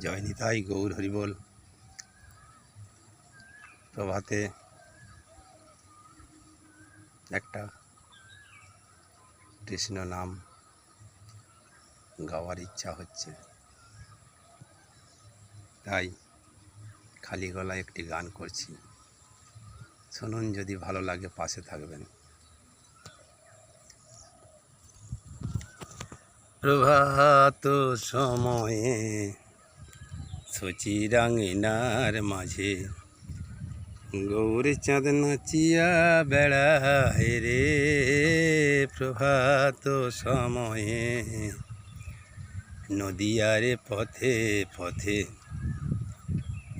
জয় নিতাই গৌর হরিবোল। প্রভাতে একটা কৃষ্ণ নাম গাওয়ার ইচ্ছা হচ্ছে। তাই খালি গলায় একটি গান করছি। শুনুন যদি ভালো লাগে পাশে থাকবেন। প্রভাত সময়ে সচিরাঙ্গিনার মাঝে। গৌর চাঁদ নাচিয়া বেড়ায় রে প্রভাত সময়ে। নদিয়ারে পথে পথে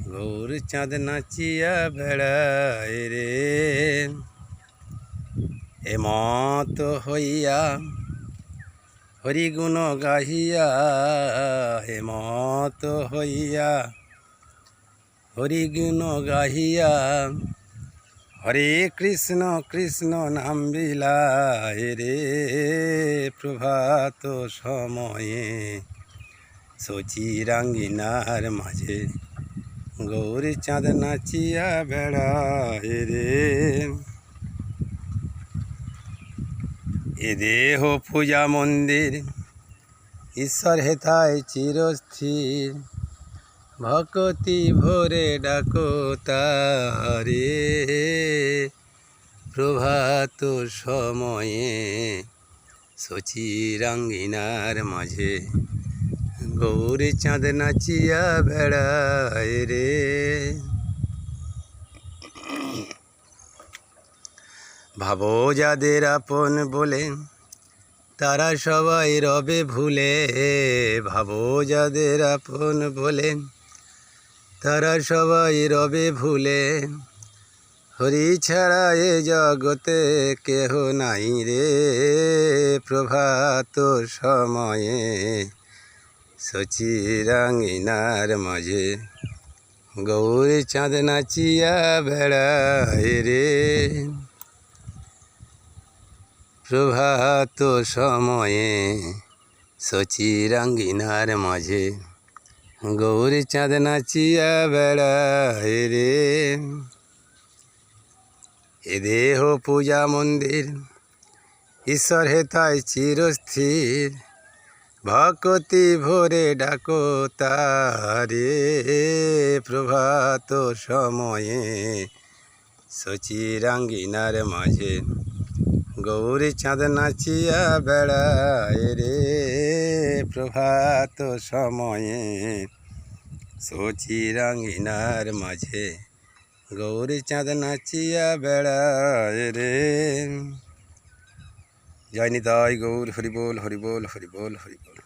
গৌর চাঁদ নাচিয়া বেড়ায় রে। এমত হইয়া হরিগুণ গাহিয়া হেমত হইয়া। হরিগুণ গাহিয়া, হরে কৃষ্ণ কৃষ্ণ নাম বিলায় রে প্রভাত সময়ে। সচিরাঙ্গিনার মাঝে গৌরী চাঁদ নাচিয়া বেড়ায় রে। এ দেহ পূজা মন্দির। ঈশ্বর হেথায় চিরস্থির। ভকতি ভোরে ডাকো তারে। প্রভাত সময়ে সচিরাঙ্গিনার মাঝে গৌরী চাঁদ নাচিয়া বেড়ায় রে। ভাবো যাদের আপন বলে, তারা সবাই রবে ভুলে। ভাবো যাদের আপন বলে, তারা সবাই রবে ভুলে। হরি ছাড়া এ জগতে কেহ নাই রে। প্রভাত সময়ে সচিরাঙ্গিনার মাঝে গৌরী চাঁদ নাচিয়া বেড়ায় রে। প্রভাত সময়ে সচিরাঙ্গিনার মাঝে। গৌরী চাঁদ নাচিয়া বেড়ায় রে। এ দেহ পূজা মন্দির, ঈশ্বর হেথায় চিরস্থির। ভকতি ভোরে ডাকো তারে। প্রভাত সময়ে সচিরাঙ্গিনার মাঝে। গৌরী চাঁদ নাচিয়া বেড়ায় রে, প্রভাত সময়ে। সচি রাঙ্গিনার মাঝে গৌরী চাঁদ নাচিয়া বেড়ায় রে। জয় নিতাই গৌর, হরিবোল হরিবোল হরিবোল হরিবোল।